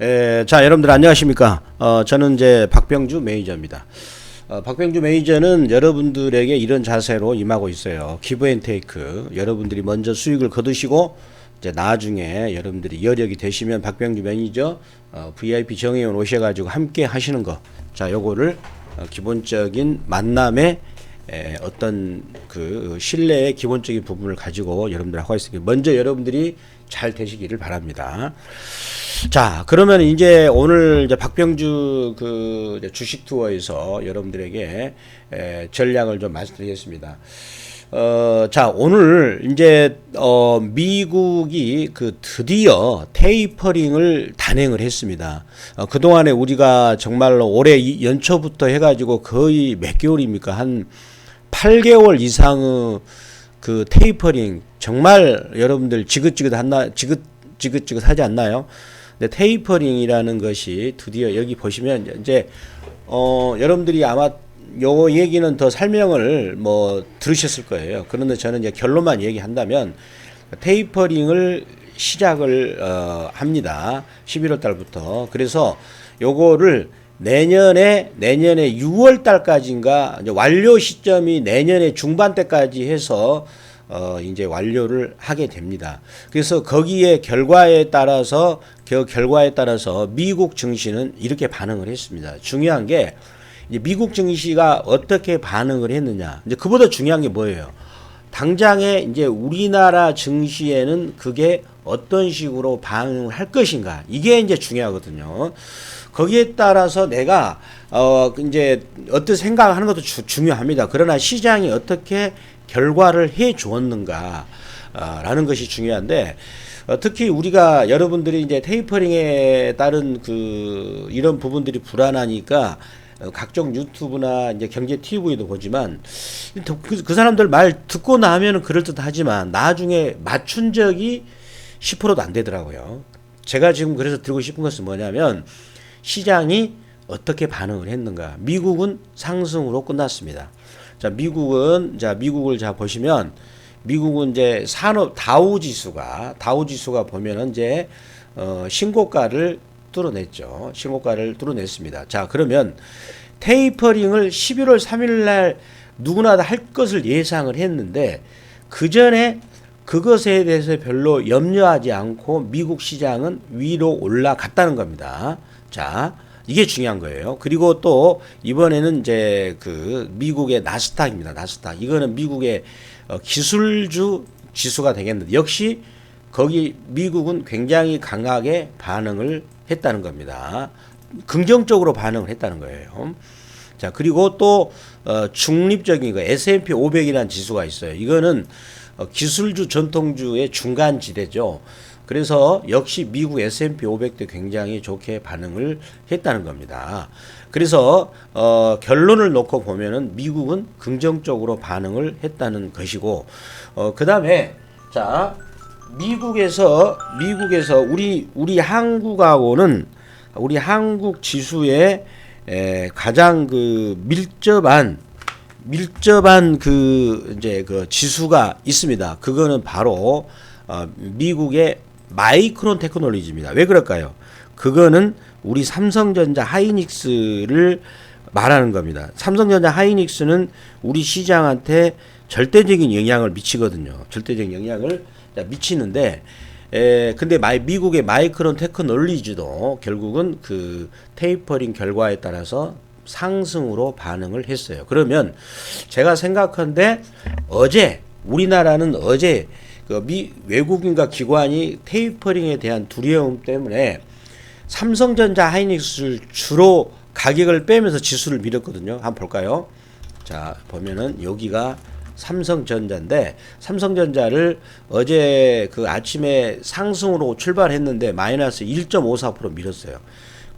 에, 자, 여러분들 안녕하십니까? 어, 저는 이제 박병주 매니저입니다. 어, 박병주 매니저는 여러분들에게 이런 자세로 임하고 있어요. 기브 앤 테이크. 여러분들이 먼저 수익을 거두시고 이제 나중에 여러분들이 여력이 되시면 박병주 매니저 어, VIP 정회원 오셔가지고 함께 하시는 거. 자, 요거를 어, 기본적인 만남의 에, 어떤 그 신뢰의 기본적인 부분을 가지고 여러분들 하고 있으니까 먼저 여러분들이 잘 되시기를 바랍니다. 자, 그러면 이제 오늘 이제 박병주 그 주식 투어에서 여러분들에게 에, 전략을 좀 말씀드리겠습니다. 어, 자, 오늘 이제 어, 미국이 그 드디어 테이퍼링을 단행을 했습니다. 어, 그동안에 우리가 정말로 올해 이 연초부터 해가지고 거의 몇 개월입니까? 한 8개월 이상의 그 테이퍼링 정말 여러분들 지긋지긋하나 지긋 지긋지긋 하지 않나요? 근데 테이퍼링이라는 것이 드디어 여기 보시면 이제 어 여러분들이 아마 요 얘기는 더 설명을 뭐 들으셨을 거예요. 그런데 저는 이제 결론만 얘기한다면 테이퍼링을 시작을 어 합니다. 11월 달부터. 그래서 요거를 내년에 내년에 6월 달까지인가 완료 시점이 내년에 중반 때까지 해서 어 이제 완료를 하게 됩니다. 그래서 거기에 결과에 따라서 그 결과에 따라서 미국 증시는 이렇게 반응을 했습니다. 중요한 게 미국 증시가 어떻게 반응을 했느냐. 이제 그보다 중요한 게 뭐예요? 당장에 이제 우리나라 증시에는 그게 어떤 식으로 반응을 할 것인가. 이게 이제 중요하거든요. 거기에 따라서 내가 어 이제 어떤 생각하는 것도 주, 중요합니다. 그러나 시장이 어떻게 결과를 해 주었는가 어, 라는 것이 중요한데 어, 특히 우리가 여러분들이 이제 테이퍼링에 따른 그 이런 부분들이 불안하니까 어, 각종 유튜브나 이제 경제 TV도 보지만 그, 그 사람들 말 듣고 나면은 그럴듯하지만 나중에 맞춘 적이 10%도 안 되더라고요. 제가 지금 그래서 들고 싶은 것은 뭐냐면 시장이 어떻게 반응을 했는가. 미국은 상승으로 끝났습니다. 자, 미국은 자, 미국을 자 보시면 미국은 이제 산업 다우 지수가 다우 지수가 보면은 이제 어 신고가를 뚫어냈죠. 신고가를 뚫어냈습니다. 자, 그러면 테이퍼링을 11월 3일 날 누구나 다 할 것을 예상을 했는데 그 전에 그것에 대해서 별로 염려하지 않고 미국 시장은 위로 올라갔다는 겁니다. 자, 이게 중요한 거예요. 그리고 또 이번에는 이제 그 미국의 나스닥입니다. 나스닥. 이거는 미국의 어, 기술주 지수가 되겠는데 역시 거기 미국은 굉장히 강하게 반응을 했다는 겁니다. 긍정적으로 반응을 했다는 거예요. 자, 그리고 또 어, 중립적인 거 S&P 500이라는 지수가 있어요. 이거는 어, 기술주 전통주의 중간 지대죠. 그래서 역시 미국 S&P 500도 굉장히 좋게 반응을 했다는 겁니다. 그래서 어, 결론을 놓고 보면은 미국은 긍정적으로 반응을 했다는 것이고 어, 그 다음에 자 미국에서 미국에서 우리 우리 한국하고는 우리 한국 지수에 에, 가장 그 밀접한 밀접한 그 이제 그 지수가 있습니다. 그거는 바로 어, 미국의 마이크론 테크놀로지입니다. 왜 그럴까요? 그거는 우리 삼성전자 하이닉스를 말하는 겁니다. 삼성전자 하이닉스는 우리 시장한테 절대적인 영향을 미치거든요. 절대적인 영향을 미치는데 에, 근데 마이, 미국의 마이크론 테크놀리지도 결국은 그 테이퍼링 결과에 따라서 상승으로 반응을 했어요. 그러면 제가 생각한데 어제 우리나라는 어제 그 미, 외국인과 기관이 테이퍼링에 대한 두려움 때문에 삼성전자 하이닉스를 주로 가격을 빼면서 지수를 밀었거든요. 한번 볼까요? 자, 보면은 여기가 삼성전자인데 삼성전자를 어제 그 아침에 상승으로 출발했는데 마이너스 1.54% 밀었어요.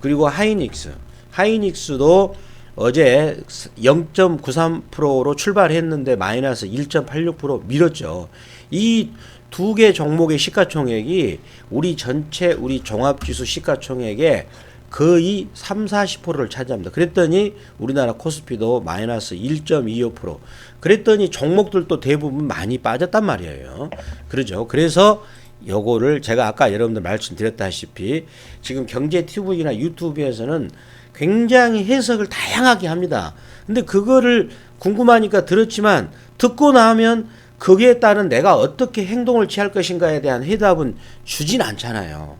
그리고 하이닉스. 하이닉스도 어제 0.93%로 출발했는데 마이너스 1.86% 밀었죠. 이 두 개 종목의 시가총액이 우리 전체 우리 종합지수 시가총액의 거의 3, 40%를 차지합니다. 그랬더니 우리나라 코스피도 마이너스 1.25%. 그랬더니 종목들도 대부분 많이 빠졌단 말이에요. 그러죠. 그래서 요거를 제가 아까 여러분들 말씀드렸다시피 지금 경제 TV나 유튜브에서는 굉장히 해석을 다양하게 합니다. 근데 그거를 궁금하니까 들었지만 듣고 나면 거기에 따른 내가 어떻게 행동을 취할 것인가에 대한 해답은 주진 않잖아요.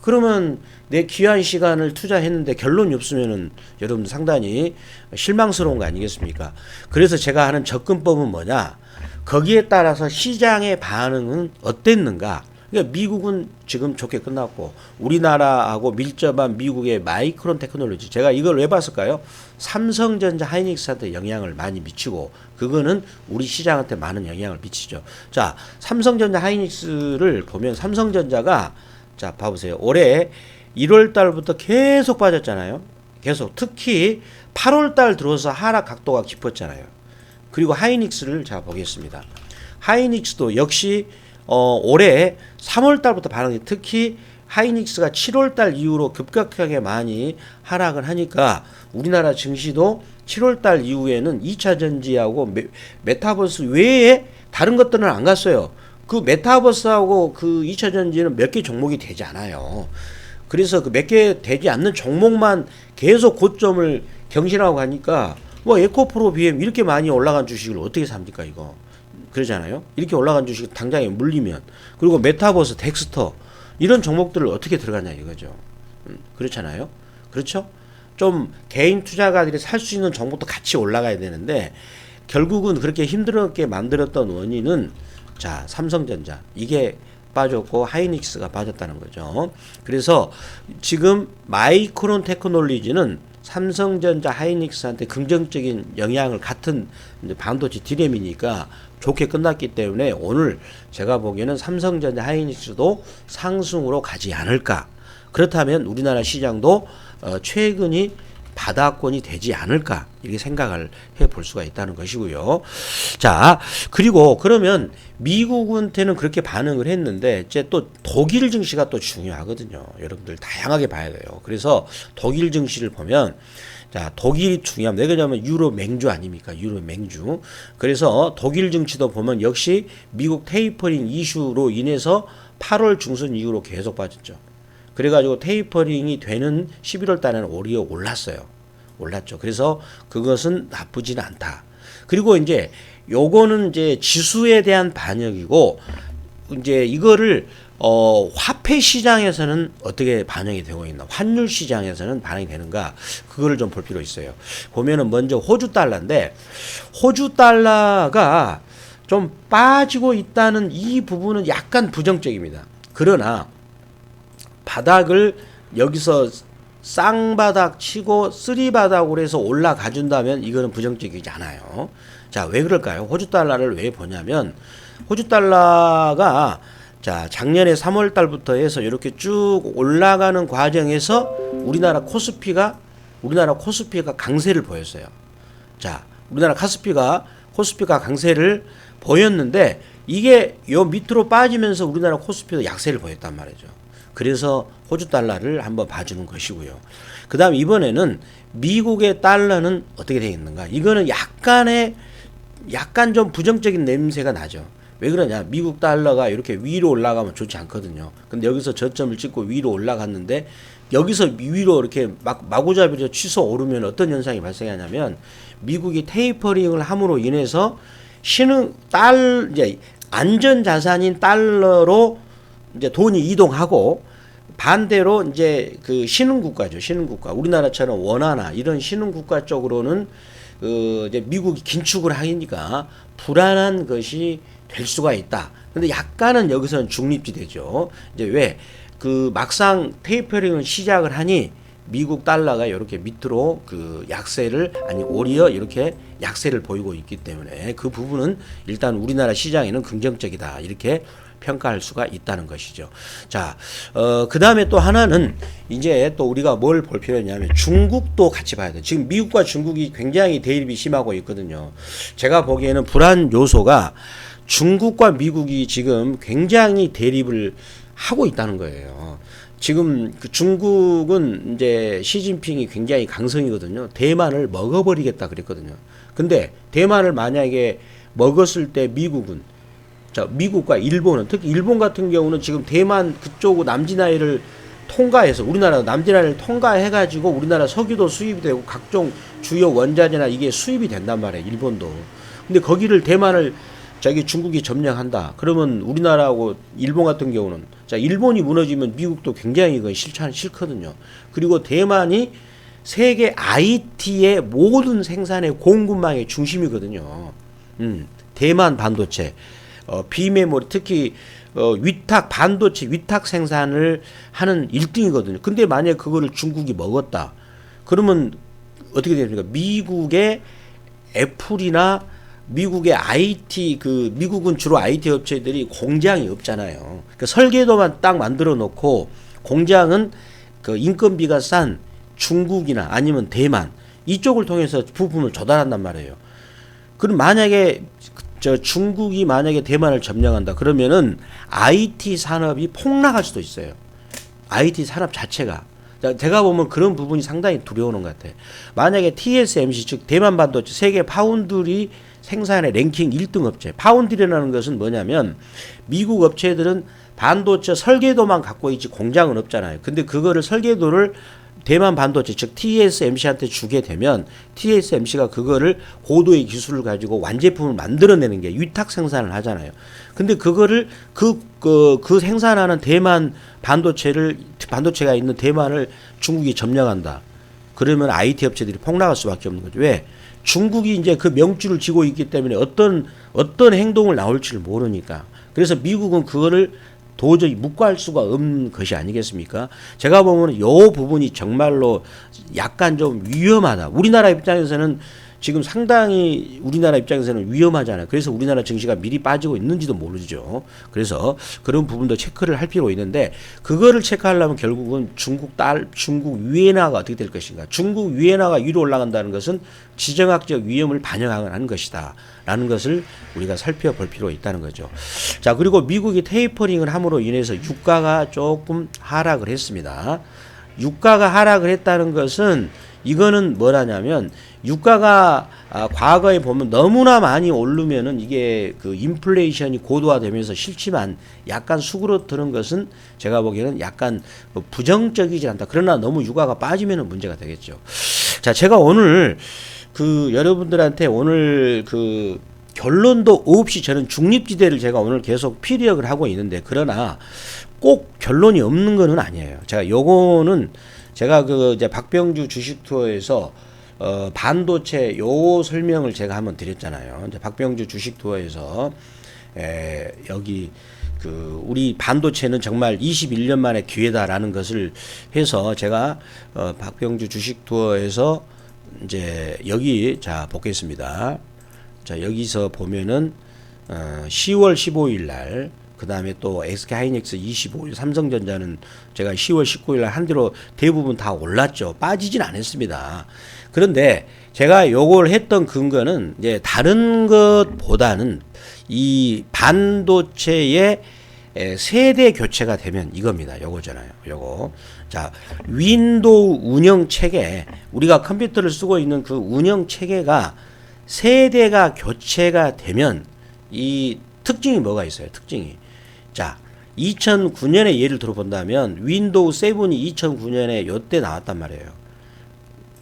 그러면 내 귀한 시간을 투자했는데 결론이 없으면은 여러분 상당히 실망스러운 거 아니겠습니까? 그래서 제가 하는 접근법은 뭐냐? 거기에 따라서 시장의 반응은 어땠는가? 그러니까 미국은 지금 좋게 끝났고 우리나라하고 밀접한 미국의 마이크론 테크놀로지 제가 이걸 왜 봤을까요? 삼성전자 하이닉스한테 영향을 많이 미치고 그거는 우리 시장한테 많은 영향을 미치죠. 자, 삼성전자 하이닉스를 보면 삼성전자가 자, 봐보세요. 올해 1월 달부터 계속 빠졌잖아요. 계속 특히 8월 달 들어서 하락 각도가 깊었잖아요. 그리고 하이닉스를 자 보겠습니다. 하이닉스도 역시 어, 올해 3월 달부터 반응이 특히 하이닉스가 7월 달 이후로 급격하게 많이 하락을 하니까 우리나라 증시도 7월 달 이후에는 2차 전지하고 메, 메타버스 외에 다른 것들은 안 갔어요. 그 메타버스하고 그 2차 전지는 몇 개 종목이 되지 않아요. 그래서 그 몇 개 되지 않는 종목만 계속 고점을 경신하고 가니까 뭐 에코프로 BM 이렇게 많이 올라간 주식을 어떻게 삽니까 이거 그러잖아요. 이렇게 올라간 주식 당장에 물리면 그리고 메타버스, 덱스터 이런 종목들을 어떻게 들어가냐 이거죠. 음, 그렇잖아요. 그렇죠? 좀 개인 투자가들이 살 수 있는 종목도 같이 올라가야 되는데 결국은 그렇게 힘들었게 만들었던 원인은 자 삼성전자 이게 빠졌고 하이닉스가 빠졌다는 거죠. 그래서 지금 마이크론 테크놀리지는 삼성전자 하이닉스한테 긍정적인 영향을 같은 반도체 디램이니까 좋게 끝났기 때문에 오늘 제가 보기에는 삼성전자 하이닉스도 상승으로 가지 않을까. 그렇다면 우리나라 시장도 어, 최근이 바닥권이 되지 않을까 이렇게 생각을 해 볼 수가 있다는 것이고요. 자 그리고 그러면 미국한테는 그렇게 반응을 했는데 이제 또 독일 증시가 또 중요하거든요. 여러분들 다양하게 봐야 돼요. 그래서 독일 증시를 보면 자, 독일이 중요합니다. 왜냐하면 유로 맹주 아닙니까? 유로 맹주. 그래서 독일 증시도 보면 역시 미국 테이퍼링 이슈로 인해서 8월 중순 이후로 계속 빠졌죠. 그래가지고 테이퍼링이 되는 11월 달에는 오히려 올랐어요. 올랐죠. 그래서 그것은 나쁘진 않다. 그리고 이제 요거는 이제 지수에 대한 반영이고 이제 이거를 어 화폐 시장에서는 어떻게 반영이 되고 있나 환율 시장에서는 반영이 되는가 그거를 좀 볼 필요 있어요 보면은 먼저 호주 달러인데 호주 달러가 좀 빠지고 있다는 이 부분은 약간 부정적입니다 그러나 바닥을 여기서 쌍바닥 치고 쓰리바닥으로 해서 올라가 준다면 이거는 부정적이지 않아요. 자, 왜 그럴까요? 호주 달러를 왜 보냐면 호주 달러가 자, 작년에 3월 달부터 해서 이렇게 쭉 올라가는 과정에서 우리나라 코스피가 우리나라 코스피가 강세를 보였어요. 자, 우리나라 카스피가 코스피가 강세를 보였는데 이게 요 밑으로 빠지면서 우리나라 코스피도 약세를 보였단 말이죠. 그래서 호주 달러를 한번 봐주는 것이고요. 그 다음 이번에는 미국의 달러는 어떻게 되어 있는가? 이거는 약간의 약간 좀 부정적인 냄새가 나죠. 왜 그러냐? 미국 달러가 이렇게 위로 올라가면 좋지 않거든요. 근데 여기서 저점을 찍고 위로 올라갔는데 여기서 위로 이렇게 막 마구잡이로 취소 오르면 어떤 현상이 발생하냐면 미국이 테이퍼링을 함으로 인해서 신흥 달 이제 안전 자산인 달러로 이제 돈이 이동하고 반대로 이제 그 신흥 국가죠. 신흥 국가. 우리나라처럼 원화나 이런 신흥 국가 쪽으로는 그 이제 미국이 긴축을 하니까 불안한 것이 될 수가 있다. 근데 약간은 여기서는 중립지대죠. 이제 왜 그 막상 테이퍼링을 시작을 하니 미국 달러가 이렇게 밑으로 그 약세를 아니 오히려 이렇게 약세를 보이고 있기 때문에 그 부분은 일단 우리나라 시장에는 긍정적이다 이렇게 평가할 수가 있다는 것이죠. 자, 어, 그 다음에 또 하나는 이제 또 우리가 뭘 볼 필요 있냐면 중국도 같이 봐야 돼. 지금 미국과 중국이 굉장히 대립이 심하고 있거든요. 제가 보기에는 불안 요소가 중국과 미국이 지금 굉장히 대립을 하고 있다는 거예요. 지금 그 중국은 이제 시진핑이 굉장히 강성이거든요. 대만을 먹어버리겠다 그랬거든요. 근데 대만을 만약에 먹었을 때 미국은 자, 미국과 일본은 특히 일본 같은 경우는 지금 대만 그쪽 남진해를 통과해서 우리나라 남진해를 통과해 가지고 우리나라 석유도 수입이 되고 각종 주요 원자재나 이게 수입이 된단 말이에요. 일본도. 근데 거기를 대만을 자기 중국이 점령한다. 그러면 우리나라하고 일본 같은 경우는 자, 일본이 무너지면 미국도 굉장히 이건 싫지 싫거든요. 그리고 대만이 세계 IT의 모든 생산의 공급망의 중심이거든요. 음, 대만 반도체, 어, 비메모리, 특히 어, 위탁 반도체 위탁 생산을 하는 1등이거든요. 근데 만약 그거를 중국이 먹었다. 그러면 어떻게 됩니까? 미국의 애플이나 미국의 IT 그 미국은 주로 IT 업체들이 공장이 없잖아요. 그 설계도만 딱 만들어 놓고 공장은 그 인건비가 싼 중국이나 아니면 대만 이쪽을 통해서 부품을 조달한단 말이에요. 그럼 만약에 저 중국이 만약에 대만을 점령한다 그러면은 IT 산업이 폭락할 수도 있어요. IT 산업 자체가 자, 제가 보면 그런 부분이 상당히 두려우는 것 같아요. 만약에 TSMC 즉 대만 반도체 세계 파운드리 생산의 랭킹 1등 업체 파운드리라는 것은 뭐냐면 미국 업체들은 반도체 설계도만 갖고 있지 공장은 없잖아요. 근데 그거를 설계도를 대만 반도체 즉 TSMC한테 주게 되면 TSMC가 그거를 고도의 기술을 가지고 완제품을 만들어내는 게 위탁 생산을 하잖아요. 근데 그거를 그, 그, 그 생산하는 대만 반도체를 반도체가 있는 대만을 중국이 점령한다. 그러면 IT 업체들이 폭락할 수밖에 없는 거죠. 왜? 중국이 이제 그 명주를 쥐고 있기 때문에 어떤 어떤 행동을 나올지를 모르니까. 그래서 미국은 그거를 도저히 묵과할 수가 없는 것이 아니겠습니까? 제가 보면 요 부분이 정말로 약간 좀 위험하다. 우리나라 입장에서는 지금 상당히 우리나라 입장에서는 위험하잖아요. 그래서 우리나라 증시가 미리 빠지고 있는지도 모르죠. 그래서 그런 부분도 체크를 할 필요 있는데 그거를 체크하려면 결국은 중국 딸 중국 위엔화가 어떻게 될 것인가? 중국 위엔화가 위로 올라간다는 것은 지정학적 위험을 반영하는 것이다. 라는 것을 우리가 살펴볼 필요가 있다는 거죠. 자, 그리고 미국이 테이퍼링을 함으로 인해서 유가가 조금 하락을 했습니다. 유가가 하락을 했다는 것은 이거는 뭐라냐면 유가가 아, 과거에 보면 너무나 많이 오르면은 이게 그 인플레이션이 고도화되면서 싫지만 약간 수그러드는 것은 제가 보기에는 약간 뭐 부정적이지 않다. 그러나 너무 유가가 빠지면은 문제가 되겠죠. 자, 제가 오늘 그 여러분들한테 오늘 그 결론도 없이 저는 중립지대를 제가 오늘 계속 피력을 하고 있는데 그러나 꼭 결론이 없는 거는 아니에요. 제가 요거는 제가 그 이제 박병주 주식 투어에서 어 반도체 요 설명을 제가 한번 드렸잖아요. 이제 박병주 주식 투어에서 에 여기 그 우리 반도체는 정말 21년 만에 기회다라는 것을 해서 제가 어 박병주 주식 투어에서 이제 여기 자 보겠습니다. 자 여기서 보면은 어 10월 15일 날 그 다음에 또 SK 하이닉스 25일 삼성전자는 제가 10월 19일 날 한대로 대부분 다 올랐죠. 빠지진 않았습니다. 그런데 제가 요걸 했던 근거는 이제 다른 것보다는 이 반도체의 세대 교체가 되면 이겁니다. 요거잖아요. 요거. 자, 윈도우 운영 체계 우리가 컴퓨터를 쓰고 있는 그 운영 체계가 세대가 교체가 되면 이 특징이 뭐가 있어요? 특징이. 자, 2009년에 예를 들어본다면 윈도우 7이 2009년에 요때 나왔단 말이에요.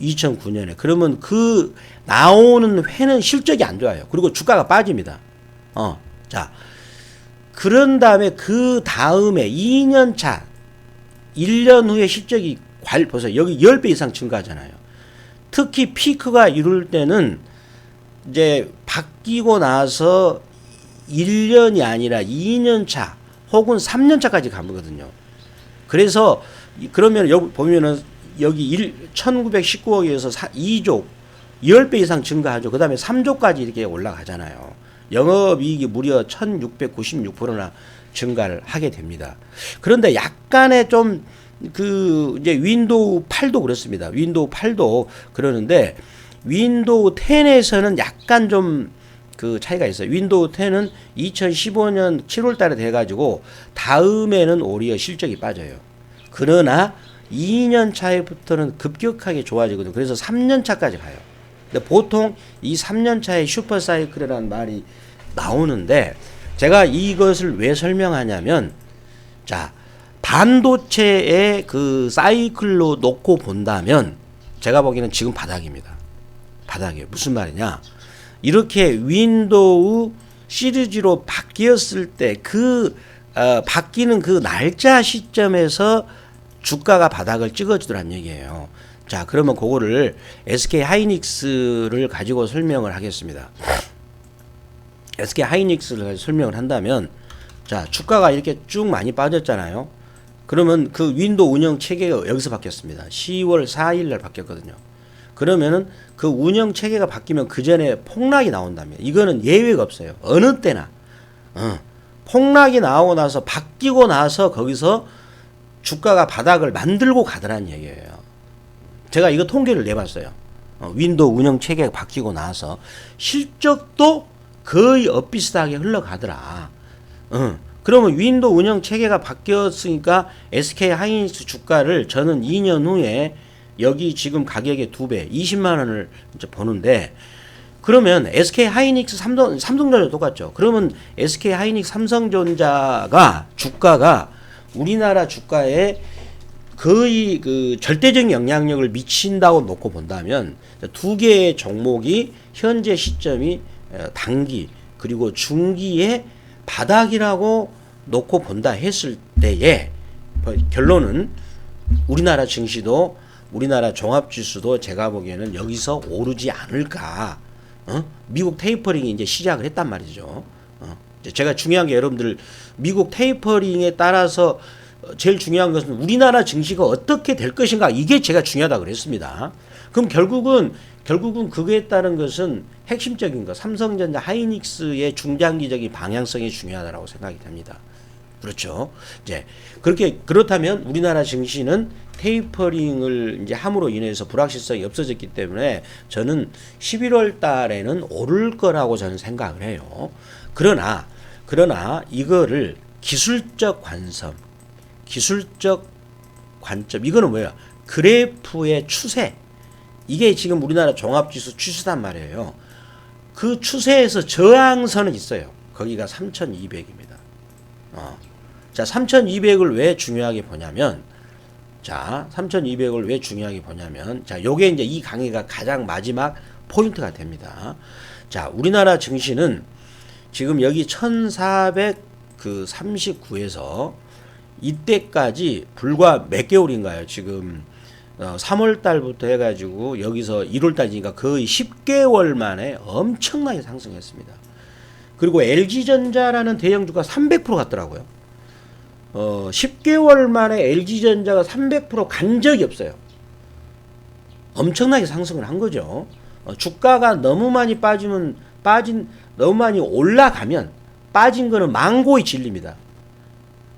2009년에. 그러면 그 나오는 회는 실적이 안 좋아요. 그리고 주가가 빠집니다. 어. 자. 그런 다음에 그 다음에 2년 차 1년 후에 실적이 관 보세요. 여기 10배 이상 증가하잖아요. 특히 피크가 이룰 때는 이제 바뀌고 나서 1년이 아니라 2년 차 혹은 3년 차까지 가거든요. 그래서 그러면 여기 보면은 여기 1 1919억에서 2조 10배 이상 증가하죠. 그다음에 3조까지 이렇게 올라가잖아요. 영업 이익이 무려 1696%나 증가를 하게 됩니다. 그런데 약간의 좀 그 이제 윈도우 8도 그렇습니다. 윈도우 8도 그러는데 윈도우 10에서는 약간 좀 그 차이가 있어요. 윈도우 10은 2015년 7월 달에 돼 가지고 다음에는 오히려 실적이 빠져요. 그러나 2년 차에부터는 급격하게 좋아지거든요. 그래서 3년 차까지 가요. 근데 보통 이 3년 차에 슈퍼 사이클이라는 말이 나오는데 제가 이것을 왜 설명하냐면 자 반도체의 그 사이클로 놓고 본다면 제가 보기에는 지금 바닥입니다. 바닥이에요. 무슨 말이냐? 이렇게 윈도우 시리즈로 바뀌었을 때그 어, 바뀌는 그 날짜 시점에서 주가가 바닥을 찍어주더란 얘기예요. 자, 그러면 그거를 SK 하이닉스를 가지고 설명을 하겠습니다. SK 하이닉스를 가지고 설명을 한다면 자, 주가가 이렇게 쭉 많이 빠졌잖아요. 그러면 그 윈도우 운영 체계가 여기서 바뀌었습니다. 10월 4일 날 바뀌었거든요. 그러면은 그 운영 체계가 바뀌면 그 전에 폭락이 나온다면 이거는 예외가 없어요. 어느 때나 어, 폭락이 나오고 나서 바뀌고 나서 거기서 주가가 바닥을 만들고 가더라는 얘기예요. 제가 이거 통계를 내봤어요. 어, 윈도우 운영 체계가 바뀌고 나서 실적도 거의 엇비슷하게 흘러가더라. 어, 그러면 윈도우 운영 체계가 바뀌었으니까 SK 하이닉스 주가를 저는 2년 후에 여기 지금 가격의 두 배, 20만 원을 이제 보는데 그러면 SK 하이닉스 삼성 삼성전자 똑같죠. 그러면 SK 하이닉스 삼성전자가 주가가 우리나라 주가에 거의 그 절대적인 영향력을 미친다고 놓고 본다면 두 개의 종목이 현재 시점이 어, 단기 그리고 중기의 바닥이라고 놓고 본다 했을 때에 뭐 결론은 우리나라 증시도 우리나라 종합지수도 제가 보기에는 여기서 오르지 않을까. 어? 미국 테이퍼링이 이제 시작을 했단 말이죠. 어? 제가 중요한 게 여러분들 미국 테이퍼링에 따라서 제일 중요한 것은 우리나라 증시가 어떻게 될 것인가 이게 제가 중요하다 그랬습니다. 그럼 결국은 결국은 그거에 따른 것은 핵심적인 거 삼성전자 하이닉스의 중장기적인 방향성이 중요하다고 생각이 됩니다. 그렇죠. 이제 그렇게 그렇다면 우리나라 증시는 테이퍼링을 이제 함으로 인해서 불확실성이 없어졌기 때문에 저는 11월 달에는 오를 거라고 저는 생각을 해요. 그러나 그러나 이거를 기술적 관점, 기술적 관점 이거는 뭐야? 그래프의 추세. 이게 지금 우리나라 종합지수 추세단 말이에요. 그 추세에서 저항선은 있어요. 거기가 3,200입니다. 어. 자, 3,200을 왜 중요하게 보냐면 자, 3,200을 왜 중요하게 보냐면, 자, 요게 이제 이 강의가 가장 마지막 포인트가 됩니다. 자, 우리나라 증시는 지금 여기 1,439에서 이때까지 불과 몇 개월인가요? 지금 어, 3월 달부터 해가지고 여기서 1월 달이니까 거의 10개월 만에 엄청나게 상승했습니다. 그리고 LG전자라는 대형주가 300% 갔더라고요. 어, 10개월 만에 LG전자가 300%간 적이 없어요. 엄청나게 상승을 한 거죠. 어, 주가가 너무 많이 빠지면 빠진 너무 많이 올라가면 빠진 거는 망고의 진리입니다.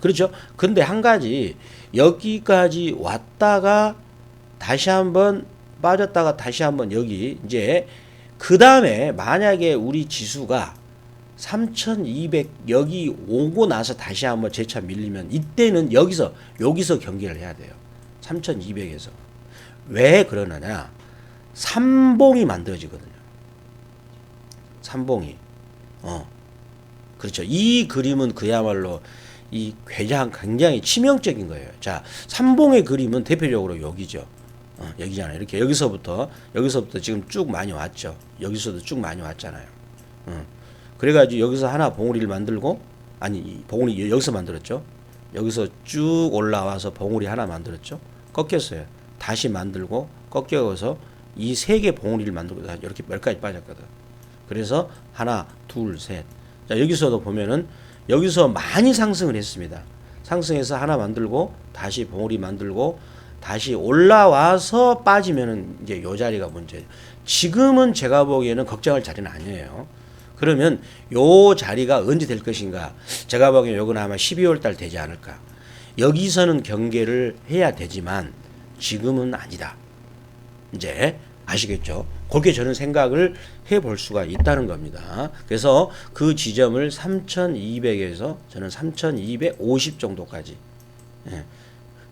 그렇죠? 근데 한 가지 여기까지 왔다가 다시 한번 빠졌다가 다시 한번 여기 이제 그 다음에 만약에 우리 지수가 3,200 여기 오고 나서 다시 한번 재차 밀리면 이때는 여기서 여기서 경기를 해야 돼요. 3,200에서 왜 그러느냐? 삼봉이 만들어지거든요. 삼봉이 어 그렇죠. 이 그림은 그야말로 이 굉장히 굉장히 치명적인 거예요. 자, 삼봉의 그림은 대표적으로 여기죠. 어, 여기잖아요. 이렇게 여기서부터 여기서부터 지금 쭉 많이 왔죠. 여기서도 쭉 많이 왔잖아요. 어. 그래가지고 여기서 하나 봉우리를 만들고 아니 봉우리 여기서 만들었죠. 여기서 쭉 올라와서 봉우리 하나 만들었죠. 꺾였어요. 다시 만들고 꺾여서 이 세 개 봉우리를 만들고 이렇게 몇 가지 빠졌거든. 그래서 하나, 둘, 셋. 자 여기서도 보면은 여기서 많이 상승을 했습니다. 상승해서 하나 만들고 다시 봉우리 만들고 다시 올라와서 빠지면은 이제 요 자리가 문제예요. 지금은 제가 보기에는 걱정할 자리는 아니에요. 그러면 요 자리가 언제 될 것인가? 제가 보기엔 요건 아마 12월 달 되지 않을까. 여기서는 경계를 해야 되지만 지금은 아니다. 이제 아시겠죠? 그렇게 저는 생각을 해 볼 수가 있다는 겁니다. 그래서 그 지점을 3,200에서 저는 3,250 정도까지 예.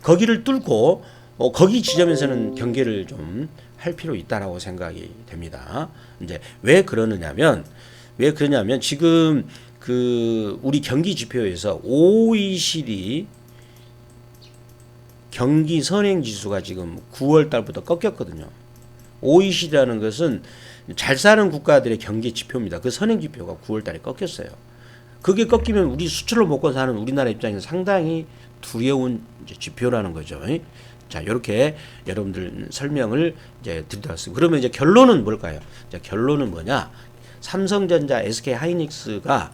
거기를 뚫고 어, 거기 지점에서는 경계를 좀 할 필요 있다라고 생각이 됩니다. 이제 왜 그러느냐면 왜 그러냐면 지금 그 우리 경기 지표에서 OECD 경기 선행 지수가 지금 9월 달부터 꺾였거든요. OECD라는 것은 잘 사는 국가들의 경기 지표입니다. 그 선행 지표가 9월 달에 꺾였어요. 그게 꺾이면 우리 수출로 먹고 사는 우리나라 입장에서 상당히 두려운 지표라는 거죠. 자, 이렇게 여러분들 설명을 이제 드리도록 그러면 이제 결론은 뭘까요? 자, 결론은 뭐냐? 삼성전자, SK 하이닉스가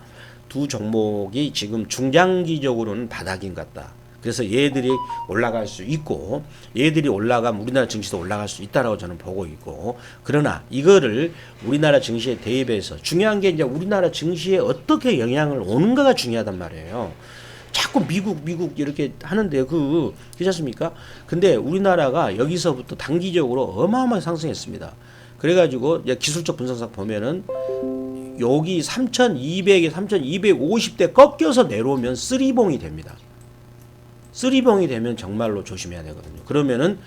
두 종목이 지금 중장기적으로는 바닥인 것 같다. 그래서 얘들이 올라갈 수 있고 얘들이 올라가면 우리나라 증시도 올라갈 수 있다라고 저는 보고 있고 그러나 이거를 우리나라 증시에 대입해서 중요한 게 이제 우리나라 증시에 어떻게 영향을 오는가가 중요하단 말이에요. 자꾸 미국 미국 이렇게 하는데 그 그렇지 않습니까? 근데 우리나라가 여기서부터 단기적으로 어마어마하게 상승했습니다. 그래가지고 이제 기술적 분석상 보면은 여기 3,200에 3,250대 꺾여서 내려오면 쓰리봉이 됩니다. 쓰리봉이 되면 정말로 조심해야 되거든요. 그러면은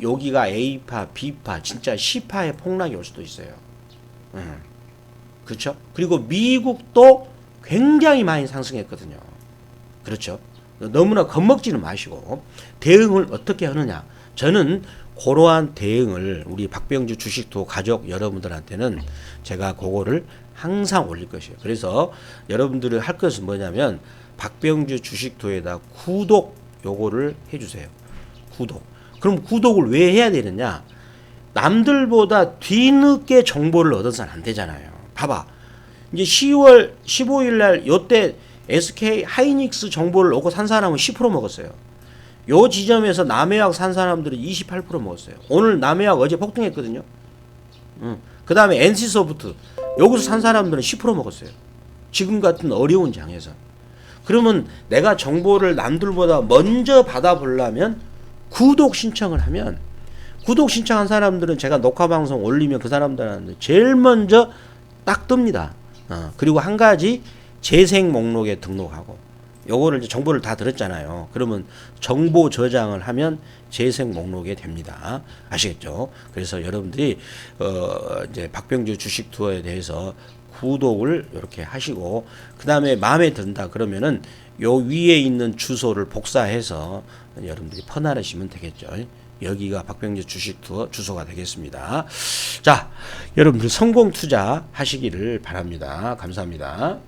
여기가 A파, B파, 진짜 C파의 폭락이 올 수도 있어요. 음. 그렇죠? 그리고 미국도 굉장히 많이 상승했거든요. 그렇죠? 너무나 겁먹지는 마시고 대응을 어떻게 하느냐. 저는 그러한 대응을 우리 박병주 주식도 가족 여러분들한테는 제가 그거를 항상 올릴 것이에요. 그래서 여러분들이 할 것은 뭐냐면 박병주 주식도에다 구독 요거를 해주세요. 구독. 그럼 구독을 왜 해야 되느냐? 남들보다 뒤늦게 정보를 얻어서는 안 되잖아요. 봐봐. 이제 10월 15일 날 요때 SK 하이닉스 정보를 얻고 산 사람은 10% 먹었어요. 요 지점에서 남해약 산 사람들은 28% 먹었어요. 오늘 남해약 어제 폭등했거든요. 응. 그 다음에 NC소프트 여기서 산 사람들은 10% 먹었어요. 지금 같은 어려운 장에서. 그러면 내가 정보를 남들보다 먼저 받아보려면 구독 신청을 하면 구독 신청한 사람들은 제가 녹화 방송 올리면 그 사람들한테 제일 먼저 딱 뜹니다. 어, 그리고 한 가지 재생 목록에 등록하고 요거를 이제 정보를 다 들었잖아요. 그러면 정보 저장을 하면 재생 목록에 됩니다. 아시겠죠? 그래서 여러분들이 어 이제 박병주 주식 투어에 대해서 구독을 이렇게 하시고 그다음에 마음에 든다 그러면은 요 위에 있는 주소를 복사해서 여러분들이 퍼나르시면 되겠죠. 여기가 박병주 주식 투어 주소가 되겠습니다. 자, 여러분들 성공 투자 하시기를 바랍니다. 감사합니다.